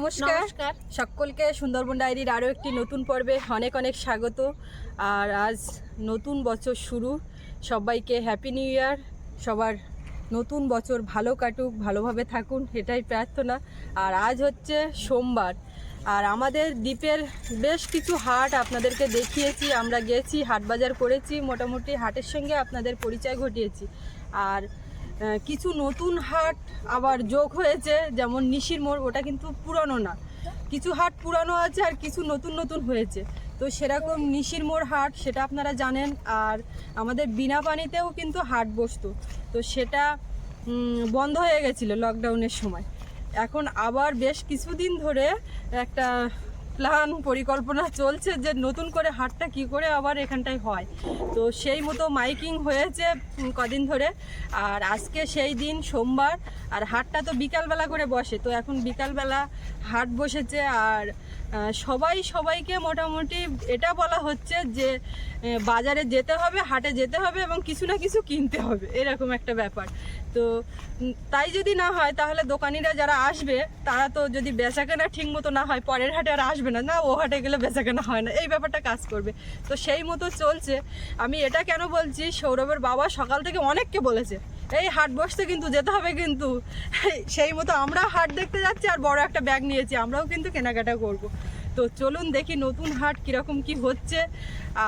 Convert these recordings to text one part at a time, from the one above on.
নমস্কার। সকলকে সুন্দরবন ডায়েরির আরও একটি নতুন পর্বে অনেক অনেক স্বাগত। আর আজ নতুন বছর শুরু। সবাইকে হ্যাপি নিউ ইয়ার সবার নতুন বছর ভালো কাটুক ভালোভাবে থাকুন এটাই প্রার্থনা। আর আজ হচ্ছে সোমবার। আর আমাদের দ্বীপের বেশ কিছু হাট আপনাদেরকে দেখিয়েছি আমরা গেছি হাট বাজার করেছি মোটামুটি হাটের সঙ্গে আপনাদের পরিচয় ঘটিয়েছি। আর কিছু নতুন হাট আবার যোগ হয়েছে, যেমন নিশির মোড়, ওটা কিন্তু পুরনো না। কিছু হাট পুরানো আছে আর কিছু নতুন নতুন হয়েছে। তো সেরকম নিশির মোড় হাট, সেটা আপনারা জানেন। আর আমাদের বিনা পানিতেও কিন্তু হাট বসতো। তো সেটা বন্ধ হয়ে গেছিল লকডাউনের সময়। এখন আবার বেশ কিছুদিন ধরে একটা প্ল্যান, পরিকল্পনা চলছে যে নতুন করে হাটটা কি করে আবার এখানটায় হয়। তো সেই মতো মাইকিং হয়েছে কদিন ধরে। আর আজকে সেই দিন সোমবার, আর হাটটা তো বিকালবেলা করে বসে। তো এখন বিকালবেলা হাট বসেছে, আর সবাই সবাইকে মোটামুটি এটা বলা হচ্ছে যে বাজারে যেতে হবে, হাটে যেতে হবে এবং কিছু না কিছু কিনতে হবে। এরকম একটা ব্যাপার। তো তাই যদি না হয়, তাহলে দোকানিরা যারা আসবে, তারা তো যদি বেচাকেনা ঠিক মতো না হয়, পরের হাটে আর আসবে না। না, ও হাটে গেলে বেচাকেনা হয় না। এই ব্যাপারটা কাজ করবে। তো সেই মতো চলছে। আমি এটা কেন বলছি? সৌরভের বাবা সকাল থেকে অনেককে বলেছে, এই হাট বসতে কিন্তু যেতে হবে কিন্তু। সেই মতো আমরা হাট দেখতে যাচ্ছি আর বড় একটা ব্যাগ নিয়েছি। আমরাও কিন্তু কেনাকাটা করব। তো চলুন দেখি নতুন হাট কীরকম কি হচ্ছে।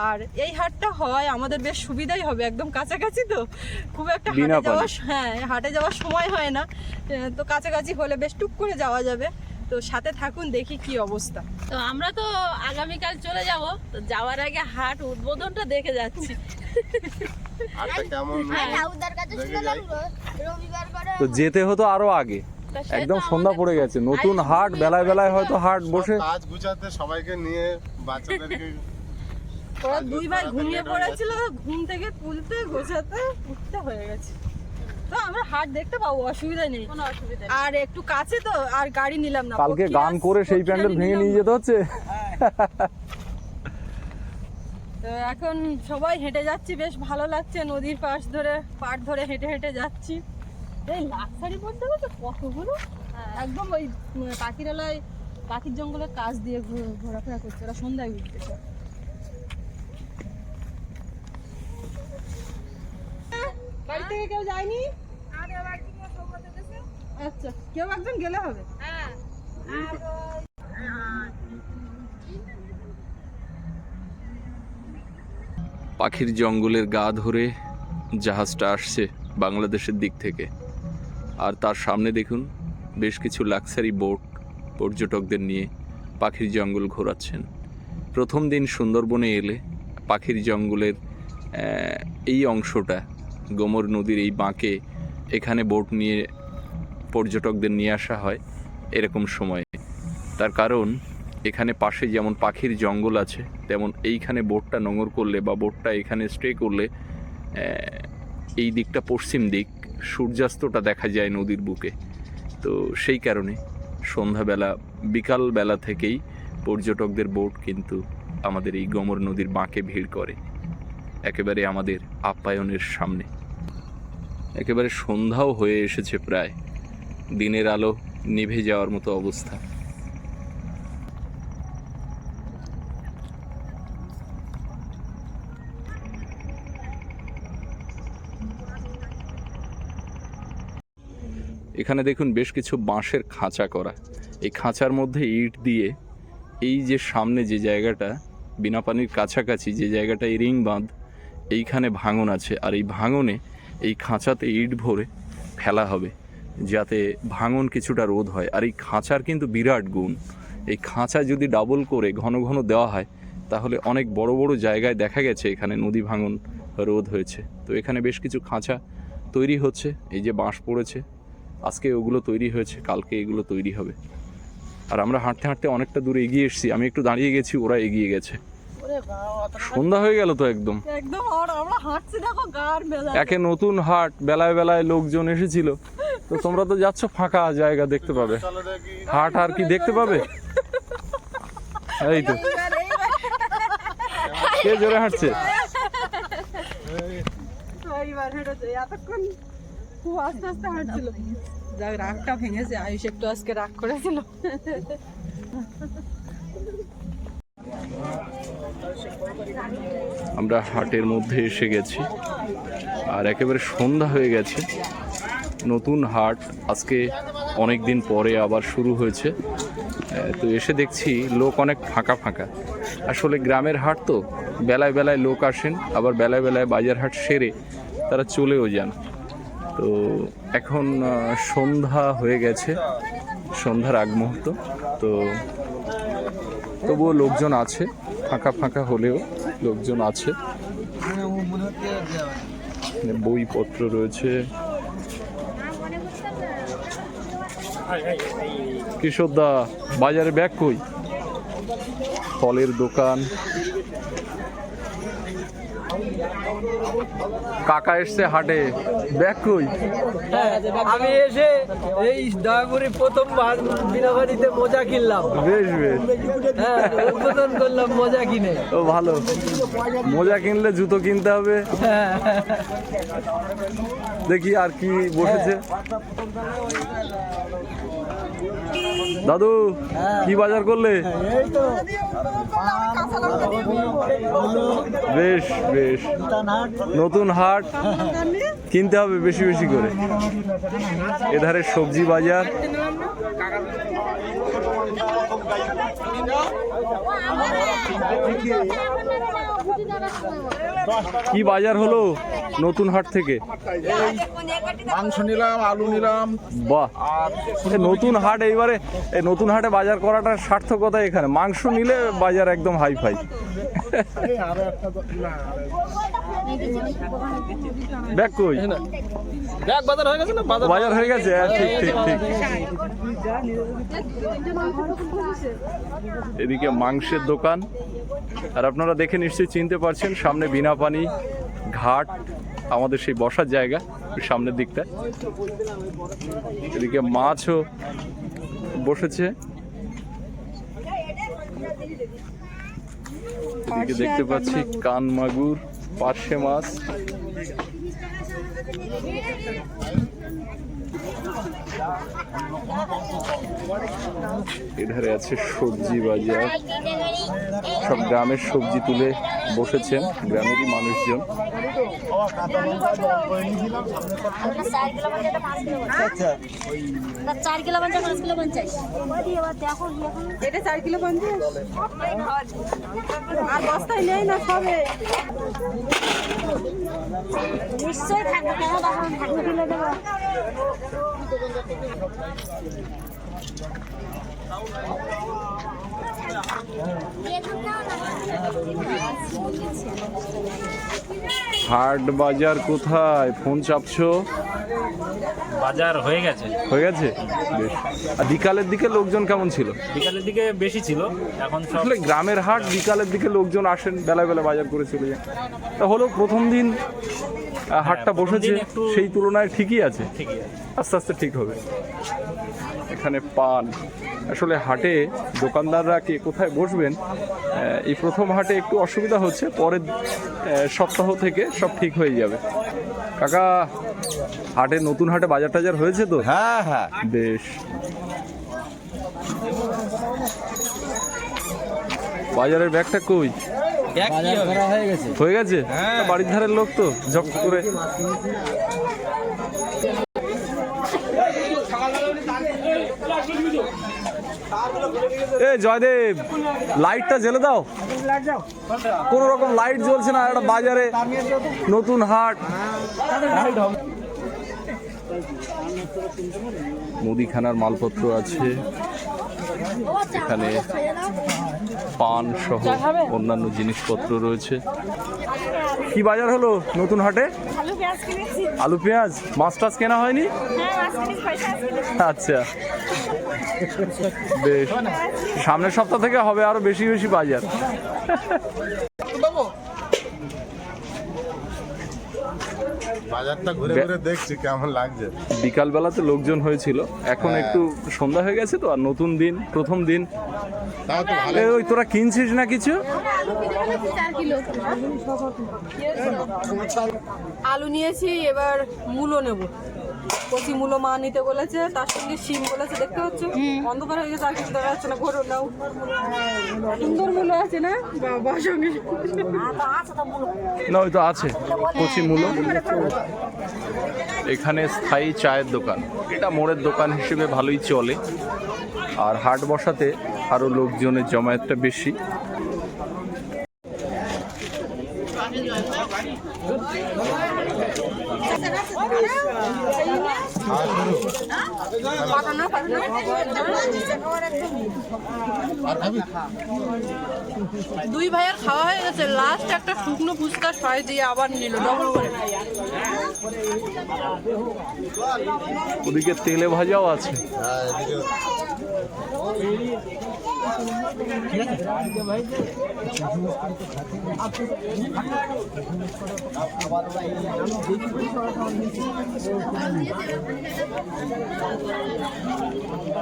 আর এই হাটটা হয় আমাদের বেশ সুবিধাই হবে একদম কাছাকাছি তো। খুব একটা হাটে যাওয়ার হ্যাঁ হাটে যাওয়ার সময় হয় না। তো কাছাকাছি হলে বেশ টুক করে যাওয়া যাবে। তো সাথে থাকুন দেখি কি অবস্থা। তো আমরা তো আগামীকাল চলে যাব। তো যাওয়ার আগে হাট উদ্বোধনটা দেখে যাচ্ছি। হ্যাঁ। তো যেতে হতো আরও আগে। একদম সন্ধ্যা পড়ে গেছে নতুন হাট বেলায় বেলায় হয়তো হাট বসে। কাজ গুছাতে সবাইকে নিয়ে বাচ্চাদেরকে ওরা আজকে দুই ভাই ঘুমিয়ে পড়েছিল ঘুম থেকে তুলতে গোছাতে উঠতে হয়ে গেছে। তো আমরা হাট দেখতে পাবো অসুবিধা নেই। কোনো অসুবিধা নেই। আর একটু কাছে তো আর গাড়ি নিলাম না। কালকে গান করে সেই প্যান্ডেল ভেঙে নিয়ে যেতে হচ্ছে? তো এখন সবাই হেঁটে যাচ্ছি বেশ ভালো লাগছে নদীর পাশ ধরে পাড় ধরে হেঁটে হেঁটে যাচ্ছি। এই লাক্সারি বলতে গেছে কতগুলো? হ্যাঁ। একদম ওই পাখিরালয় পাখির জঙ্গলের কাজ দিয়ে ঘো- ঘোরাফেরা করছে ওরা সন্ধ্যায় উঠতে সব। বাড়ি থেকে কেউ যায়নি? আচ্ছা কেউ একজন গেলে হবে? পাখির জঙ্গলের গা ধরে জাহাজটা আসছে বাংলাদেশের দিক থেকে। আর তার সামনে দেখুন, বেশ কিছু লাক্সারি বোট পর্যটকদের নিয়ে পাখির জঙ্গল ঘোরাচ্ছেন। প্রথম দিন সুন্দরবনে এলে পাখির জঙ্গলের এই অংশটা, গোমর নদীর এই বাঁকে এখানে বোট নিয়ে পর্যটকদের নিয়ে আসা হয় এরকম সময়ে। তার কারণ, এখানে পাশে যেমন পাখির জঙ্গল আছে, তেমন এইখানে বোটটা নোঙর করলে বা বোটটা এখানে স্টে করলে এই দিকটা পশ্চিম দিক সূর্যাস্তটা দেখা যায় নদীর বুকে। তো সেই কারণে সন্ধ্যাবেলা, বিকালবেলা থেকেই পর্যটকদের বোট কিন্তু আমাদের এই গমর নদীর বাঁকে ভিড় করে। একেবারে আমাদের আপ্যায়নের সামনে। একেবারে সন্ধ্যাও হয়ে এসেছে প্রায়। দিনের আলো নিভে যাওয়ার মতো অবস্থা। এখানে দেখুন বেশ কিছু বাঁশের খাঁচা করা। এই খাঁচার মধ্যে ইট দিয়ে এই যে সামনে যে জায়গাটা, বিনা পানির কাছাকাছি যে জায়গাটা এই রিং বাঁধ, এইখানে ভাঙন আছে। আর এই ভাঙনে এই খাঁচাতে ইট ভরে ফেলা হবে, যাতে ভাঙন কিছুটা রোধ হয়। আর এই খাঁচার কিন্তু বিরাট গুণ। এই খাঁচা যদি ডাবল করে ঘন ঘন দেওয়া হয়, তাহলে অনেক বড় বড় জায়গায় দেখা গেছে এখানে নদী ভাঙন রোধ হয়েছে। তো এখানে বেশ কিছু খাঁচা তৈরি হচ্ছে। এই যে বাঁশ পড়েছে আজকে ওগুলো তৈরি হয়েছে কালকে এগুলো তৈরি হবে আর আমরা হাঁটতে হাঁটতে অনেকটা দূরে এগিয়ে এসেছি আমি একটু দাঁড়িয়ে গেছি ওরা এগিয়ে গেছে সন্ধ্যা হয়ে গেল তো একদম একে নতুন হাট বেলায় বেলায় লোকজন এসেছিল তো তোমরা তো যাচ্ছ ফাঁকা জায়গা দেখতে পাবে হাট আর কি দেখতে পাবে এই তো কে জোরে হাঁটছে আস্তে আস্তে হাঁটছিল। যাক, রাগটা ভেঙেছে, আয়ুষ একটু আজকে রাগ করেছিল। আমরা হাটের মধ্যে এসে গেছি, আর একেবারে সন্ধ্যা হয়ে গেছে। নতুন হাট আজকে অনেক দিন পরে আবার শুরু হয়েছে। তো এসে দেখছি লোক অনেক ফাঁকা ফাঁকা। আসলে গ্রামের হাট তো বেলায় বেলায় লোক আসেন, আবার বেলায় বেলায় বাজার হাট সেরে তারা চলেও যান। তো এখন সন্ধ্যা হয়ে গেছে, সন্ধ্যার আগ মুহূর্ত তো তবুও লোকজন আছে, ফাঁকা ফাঁকা হলেও লোকজন আছে। বইপত্র রয়েছে। কিশোরদা বাজারে ব্যাগ কই? ফলের দোকান। কাকা এসছে হাটে। ব্যাগ কই? আমি এসে এই দয়াপুরে প্রথমবার বিনাবাড়িতে মোজা কিনলাম। বেশ বেশ। হ্যাঁ উদ্বোধন করলাম মোজা কিনে। ও ভালো। মোজা কিনলে জুতো কিনতে হবে। দেখি আর কি বসেছে। দাদু কি বাজার করলে? বেশ বেশ। নতুন হাট কিনতে হবে বেশি বেশি করে। এধারে সবজি বাজার। কি বাজার হলো নতুন হাট থেকে? মাংস নিলাম আলু নিলাম। বাহ। নতুন হাট এইবারে এই নতুন হাটে বাজার করাটা সার্থকতা এখানে। মাংস নিলে বাজার একদম হাই ফাই ব্যাগ কই? ব্যাগ বাজার হয়ে গেছে না? বাজার বাজার হয়ে গেছে ঠিক ঠিক ঠিক। এদিকে মাংসের দোকান। আর আপনারা দেখে নিশ্চয়ই চিনতে পারছেন সামনে বিনা পানি ঘাট আমাদের সেই বসার জায়গা সামনের দিকটা এদিকে মাছও বসেছে। এদিকে দেখতে পাচ্ছি কান মাগুর। পার্শে মাছ। এধারে আছে সবজি বাজার। সব গ্রামের সবজি তুলে বসেছেন গ্রামেরই মানুষজন। চার কিলো পঞ্চাশ পাঁচ কিলো পঞ্চাশ এটা চার কিলো পঞ্চাশ। আর বস্তায় নেই না সবে। নিশ্চয়ই থাকবে, কেন তখন থাকবে? কিলো দেবো হাট বাজার কোথায়? ফোন চাপছো? বাজার হয়ে গেছে। হয়ে গেছে? বেশ। আর বিকালের দিকে লোকজন কেমন ছিল? বিকালের দিকে বেশি ছিল। এখন সব আসলে গ্রামের হাট বিকালের দিকে লোকজন আসেন বেলা বেলা বাজার করে চলে যান তা হলো প্রথম দিন আহ, হাটটা প্রথম বসেছে একটু- সেই তুলনায় ঠিকই আছে। ঠিকই আছে। আস্তে আস্তে ঠিক হবে। এখানে পান। আসলে হাটে দোকানদাররা কে কোথায় বসবেন এই প্রথম হাটে একটু অসুবিধা হচ্ছে পরের সপ্তাহ থেকে সব ঠিক হয়ে যাবে। কাকা হাটে নতুন হাটে বাজার টাজার হয়েছে তো? হ্যাঁ হ্যাঁ। বেশ। বাজারের ব্যাগটা কই? হয়ে গেছে। হয়ে বাড়ির ধারের লোক তো ঝপ করে। এ জয়দেব লাইটটা জ্বেলে দাও। কোন রকম লাইট জ্বলছে না একটা বাজারে। নতুন হাট। মুদিখানার মালপত্র আছে। এখানে পান সহ অন্যান্য জিনিসপত্র রয়েছে। কি বাজার হলো নতুন হাটে? আলু পেঁয়াজ মাছ টাছ কেনা হয়নি? হ্যাঁ আচ্ছা। বেশ। সামনের সপ্তাহ থেকে হবে আরও বেশি বেশি বাজার। বাজারটা ঘুরে ঘুরে দেখছি কেমন লাগছে? বিকাল বেলাতে লোকজন হয়েছিল। এখন হ্যাঁ। একটু সন্ধ্যা হয়ে গেছে তো আর নতুন দিন প্রথম দিন। তাও তো ভালো এ, ওই তোরা কিনছিস না কিছু? আলু নিয়েছি এবার মূলো নেব। কচি মূলো মা নিতে বলেছে তার সঙ্গে শিম বলেছে দেখতে পাচ্ছ? অন্ধকার হয়ে গেছে আর কিছু দেখা যাচ্ছে না ঘোরো নাও সুন্দর মূলো আছে না? বাবা সঙ্গে। না ওই তো আছে কচি মূলো। এখানে স্থায়ী চায়ের দোকান। এটা মোড়ের দোকান হিসেবে ভালোই চলে। আর হাট বসাতে আরও লোকজনের জমায়েতটা বেশি। Sa nasa, sa দুই ভাইয়ের খাওয়া হয়ে গেছে। লাস্ট একটা শুকনো ফুচকা ছয় দিয়ে আবার নিল। ডবল করে ওদিকে তেলে ভাজাও আছে।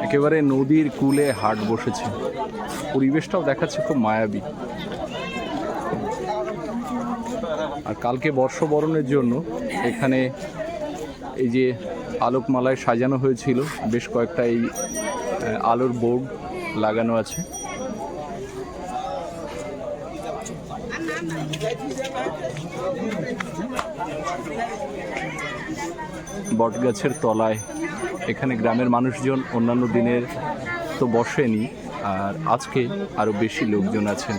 একেবারে নদীর কূলে হাট বসেছে। পরিবেশটাও দেখাচ্ছে খুব মায়াবী। আর কালকে বর্ষবরণের জন্য এখানে এই যে আলোকমালায় সাজানো হয়েছিল, বেশ কয়েকটা এই আলোর বোর্ড লাগানো আছে। বটগাছের তলায়। এখানে গ্রামের মানুষজন অন্যান্য দিনের তো বসেনি, আর আজকে আরও বেশি লোকজন আছেন।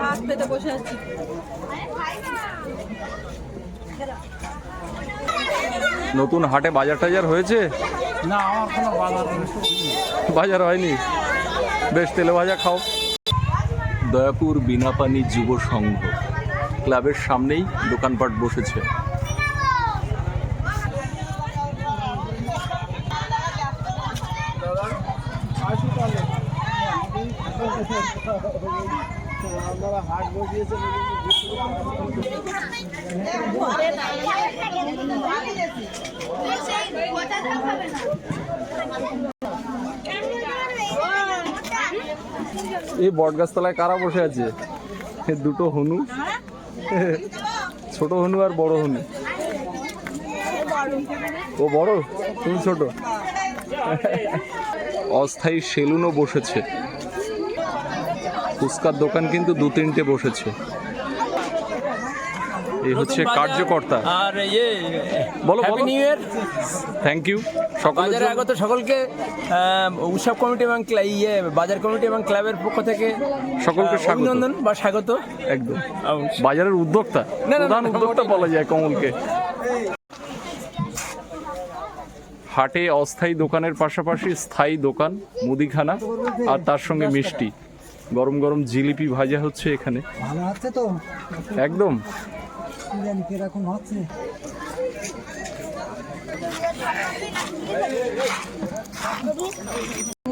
হাত পেতে বসে আছি। নতুন হাটে বাজার টাজার হয়েছে? না আমার কোনো বাজার বাজার হয়নি? বেশ তেলে ভাজা খাও। দয়াপুর বিনাপানি যুব সংঘ। ক্লাবের সামনেই দোকানপাট বসেছে। এই বটগাছতলায় কারা বসে আছে? দুটো হনু, ছোট হনু আর বড় হনু। ও বড়? তুমি ছোট? অস্থায়ী সেলুনও বসেছে। ফুচকার দোকান কিন্তু দু তিনটে বসেছে। এই হচ্ছে কার্যকর্তা। আর ইয়ে বলো, হ্যাপি বলো। নিউ ইয়ার থ্যাংক ইউ সকলের বাজারে আগত সকলকে উৎসব কমিটি এবং ইয়ে বাজার কমিটি এবং ক্লাবের পক্ষ থেকে সকলকে। অভিনন্দন বা স্বাগত। একদম। বাজারের উদ্যোক্তা। প্রধান উদ্যোক্তা বলা যায় কমলকে। হাটে অস্থায়ী দোকানের পাশাপাশি স্থায়ী দোকান মুদিখানা আর তার সঙ্গে মিষ্টি। গরম গরম জিলিপি ভাজা হচ্ছে এখানে। ভালো হচ্ছে তো? একদম। জানি কীরকম হচ্ছে?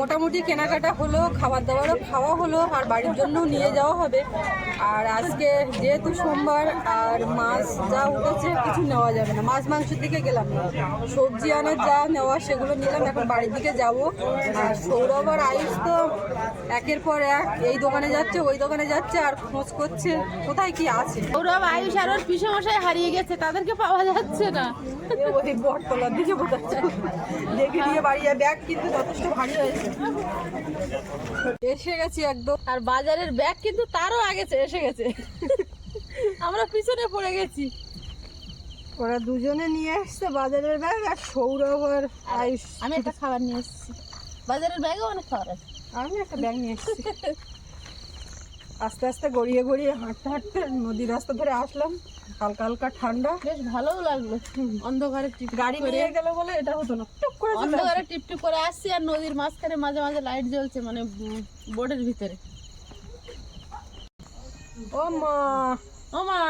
মোটামুটি কেনাকাটা হলো খাবার দাবারও খাওয়া হলো আর বাড়ির জন্যও নিয়ে যাওয়া হবে। আর আজকে যেহেতু সোমবার আর মাছ যা উঠেছে কিছু নেওয়া যাবে না। মাছ মাংসের দিকে গেলাম। না সবজি আনার যা নেওয়া সেগুলো নিলাম এখন বাড়ির দিকে যাব। আর সৌরভ আর আয়ুষ তো একের পর এক এই দোকানে যাচ্ছে ওই দোকানে যাচ্ছে আর খোঁজ করছে কোথায় কি আছে? সৌরভ আয়ুষ আর ওর পিসে মশাই হারিয়ে গেছে তাদেরকে পাওয়া যাচ্ছে না। ওই বটতলার দিকে বোঝা দেখে নিয়ে বাড়ি ব্যাগ কিন্তু যথেষ্ট ভারী হয়েছে। এসে গেছি একদম। আর বাজারের ব্যাগ কিন্তু তারও আগে এসে গেছে। আমরা পিছনে পড়ে গেছি। ওরা দুজনে নিয়ে আসছে বাজারের ব্যাগ আর সৌরভ আর আয়ুষ। আমি একটা খাবার নিয়ে এসেছি। বাজারের ব্যাগও অনেক খাবার আছে। আমি একটা ব্যাগ নিয়ে এসেছি। আস্তে আস্তে গড়িয়ে গড়িয়ে হাঁটতে হাঁটতে নদী রাস্তা ধরে আসলাম। হালকা হালকা ঠান্ডা। বেশ ভালোও লাগল। অন্ধকারে টিপ গাড়ি নিয়ে গেল বলে এটা হতো না। টুক করে অন্ধকারে টিপ টিপ করে আসছি আর নদীর মাঝখানে মাঝে মাঝে লাইট জ্বলছে মানে বোটের ভিতরে। ও মা। ও মা।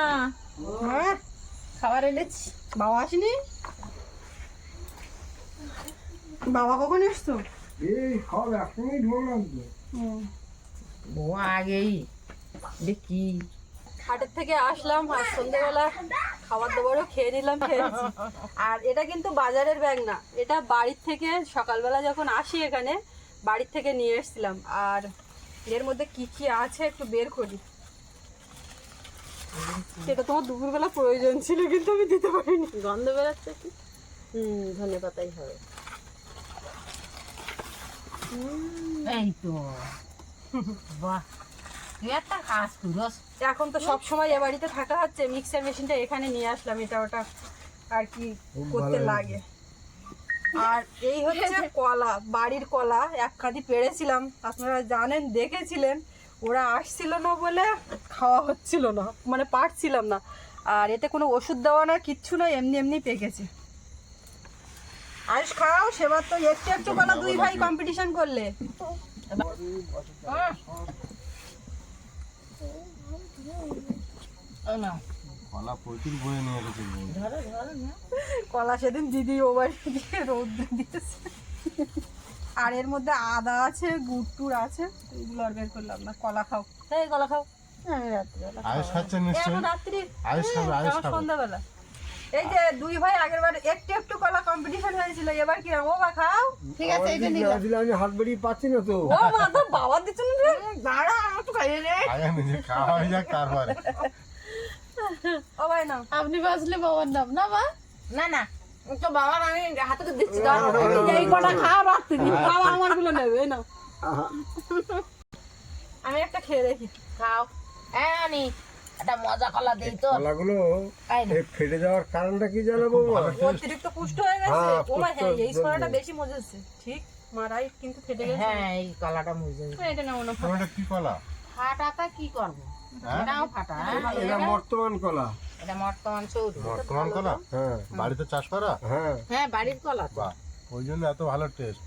খাবার এনেছি। বাবা আসেনি? বাবা কখন এসছো? এই একসঙ্গেই ঢুকলাম তো ও। আগেই দেখি হাটের থেকে আসলাম আর সন্ধ্যেবেলা খাবার দাবারও খেয়ে নিলাম খেয়েছি আর এটা কিন্তু বাজারের ব্যাগ না এটা বাড়ির থেকে সকালবেলা যখন আসি এখানে বাড়ির থেকে নিয়ে এসেছিলাম। আর এর মধ্যে কি কি আছে একটু বের করি। সেটা তোমার দুপুরবেলা প্রয়োজন ছিল কিন্তু আমি দিতে পারিনি। গন্ধ বেরোচ্ছে কি? হুম ধনে পাতাই হবে। এই তো। বাহ। এখন তো সব সময় এ বাড়িতে থাকা হচ্ছে মিক্সার মেশিনটা এখানে নিয়ে আসলাম এটা ওটা আর কি করতে লাগে। আর এই হচ্ছে কলা বাড়ির কলা এক খাদি পেড়েছিলাম আপনারা জানেন দেখেছিলেন ওরা আসছিল না বলে খাওয়া হচ্ছিল না মানে পারছিলাম না। আর এতে কোনো ওষুধ দেওয়া না কিচ্ছু না এমনি এমনি পেকেছে। আয়ুষ খাও সেবার তো একটু একটু কলা দুই ভাই কম্পিটিশন করলে। কলা প্রচুর বয়ে নিয়ে গেছে কলা সেদিন দিদি ও বাড়ি দিয়ে রৌদ্র দিয়েছে। আর এর মধ্যে আদা আছে গুড় টুর আছে এগুলো আর বের করলাম না। কলা খাও। এই কলা খাও। আমি রাত্রিবেলা রাত্রি? সন্ধ্যাবেলা। এই যে দুই ভাই আগের বার একটু একটু কলা কম্পিটিশন হয়েছিল এবার কি ও বা খাও। ঠিক আছে এটা নিলাম দিলে আমি হাত বেরিয়ে পাচ্ছি না তো। ও মা তো বাবা দিচ্ছেন দাঁড়া আমার তো খাইয়ে নে আগে নিজে খাওয়া হয়ে যাক তারপরে। ও ভাই না আপনি বাসলে বাবার নাম না মা? না না তো বাবার আমি হাতে তো দিচ্ছি এই কটা খাও রাত্রি বাবা আমারগুলো নেবে এই নাও। আমি একটা খেয়ে দেখি। খাও। হ্যাঁ আনি। একটা মজা কলা দিই তো। কলাগুলো ফেটে যাওয়ার কারণটা কি জানো বৌমা অতিরিক্ত পুষ্ট হয়ে গেছে? হ্যাঁ, ও মা হ্যাঁ এই। বেশি মজেছে ঠিক মারাই কিন্তু ফেটে গেছে। হ্যাঁ এই কলাটা মুজে এটা না মনে এটা কি কলা? ফাটাটা কি করব? হ্যাঁ? এটাও ফাটা হ্যাঁ? এটা বর্তমান কলা। এটা বর্তমান চৌধুরী বর্তমান কলা? হ্যাঁ। বাড়িতে চাষ করা? হ্যাঁ। হ্যাঁ বাড়ির কলা। বাহ ওই জন্য এত ভালো টেস্ট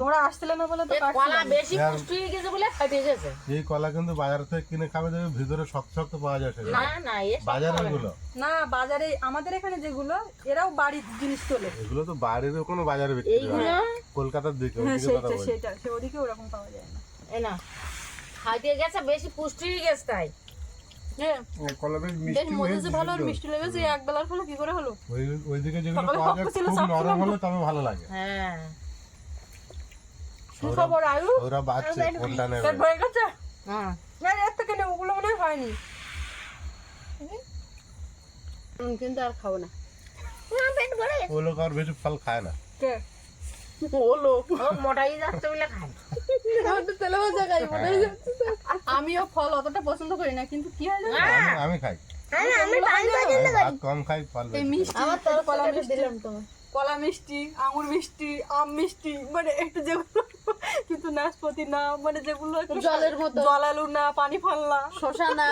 তোমরা আসছিলে না বলে তো কলা বেশি পুষ্টি হয়ে গেছে বলে ফাটে গেছে এই কলা কিন্তু বাজার থেকে কিনে খাবে দেখবে ভিতরে শক্ত শক্ত পাওয়া যায় না না এ না। গুলো না বাজারে আমাদের এখানে যেগুলো এরাও বাড়ির জিনিস তোলে। এগুলো তো বাড়ির কোনো বাজারে বিক্রি হয় এইগুলো? কলকাতার দিকে হ্যাঁ ওইদিকে কথা বলছি সেটা সে ওদিকে ওরকম পাওয়া যায় না। এই না খাইতে গেছে বেশি পুষ্টি হয়ে গেছে তাই। হ্যাঁ কলা বেশ বেশ ভালো মিষ্টি লেগেছে এক বেলার হলো কি করে হলো? ওইদিকে যেগুলো পাওয়া যায় খুব নরম। তবে ভালো লাগে। হ্যাঁ। সুখবর আয়ু? ওরা বাচ্চে কোনটা নেবে পেট ভরে গেছে? হ্যাঁ। না এর থেকে নে, ওগুলো মনে হয়নি। কিন্তু আর খাব না। ও লোক আর বেশি ফল খায় না। কে? হলো ও মোটাই যাচ্ছে বলে খাই তেলে ভাজা খাই হয়। যাচ্ছে তো। আমিও ফল অতটা পছন্দ করি না কিন্তু কি হয় আমি- আমি খাই। আমি কম খাই ফল মিষ্টি কলা মিষ্টি। কলা মিষ্টি আঙুর মিষ্টি আম মিষ্টি মানে একটু যেগুলো কিন্তু নাশপাতি না মানে যেগুলো একটু জলের মতো। জলালু না পানি ফল না শশা না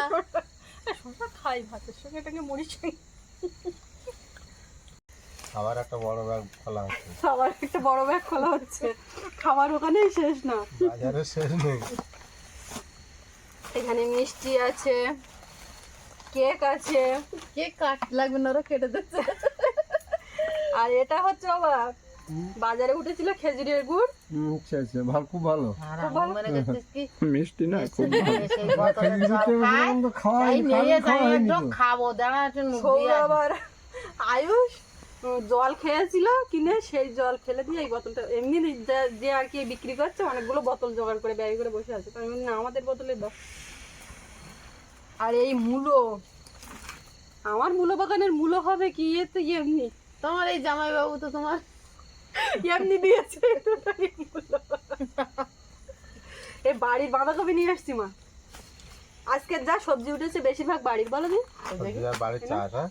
শসা খাই ভাতের সঙ্গে এটাকে সঙ্গে আবার একটা বড় ব্যাগ খোলা আছে সবার একটা বড় ব্যাগ খোলা হচ্ছে। খাবার ওখানেই শেষ না। বাজারে শেষ নেই। এখানে মিষ্টি আছে কেক আছে। কে কাট লাগবে না ওরা কেটে দিচ্ছে। আর এটা হচ্ছে আবার বাজারে উঠেছিল খেজুরের গুড়। আচ্ছা আচ্ছা ভালো খুব ভালো। আর আমি মনে করছিস কি? মিষ্টি না খুব। খাব। আবার আয়ুষ জল খেয়েছিল কিনে সেই জল ফেলে দিয়ে এই বোতলটা এমনি যে- আর কি বিক্রি করছে অনেকগুলো বোতল জোগাড় করে ব্যাগে করে বসে আছে। আমি না আমাদের বোতলে দাও। আর এই মূলো আমার মূলো বাগানের মূলো হবে কি? এ তো এমনি। তোমার এই জামাই বাবু তো তোমার এমনি দিয়েছে। এই বাড়ির বাঁধাকপি নিয়ে আসছি মা। আজকে যা সবজি উঠেছে বেশিরভাগ বাড়ির বলো দি। বাড়ির চাষ হ্যাঁ?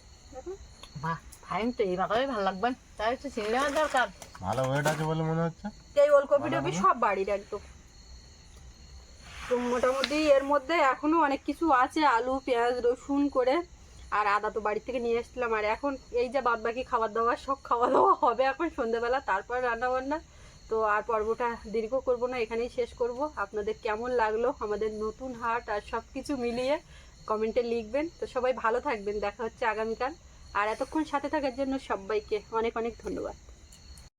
বাহ ফাইন তো এই বাতাবে ভালো লাগবে তাই একটু চিংড়ি মাছ দরকার। ভালো ওয়েট আছে বলে মনে হচ্ছে। এই ওলকপি টপি সব বাড়ির একদম। তো মোটামুটি এর মধ্যে এখনও অনেক কিছু আছে আলু পেঁয়াজ রসুন করে। আর আদা তো বাড়ি থেকে নিয়ে এসেছিলাম আর এখন এই যে বাদ বাকি খাবার দাবার সব খাওয়া দাওয়া হবে এখন সন্ধ্যেবেলা তারপর রান্নাবান্না। তো আর পর্বটা দীর্ঘ করব না, এখানেই শেষ করব। আপনাদের কেমন লাগল আমাদের নতুন হাট আর সব কিছু মিলিয়ে কমেন্টে লিখবেন। তো সবাই ভালো থাকবেন, দেখা হচ্ছে আগামীকাল। আর এতক্ষণ সাথে থাকার জন্য সবাইকে অনেক অনেক ধন্যবাদ।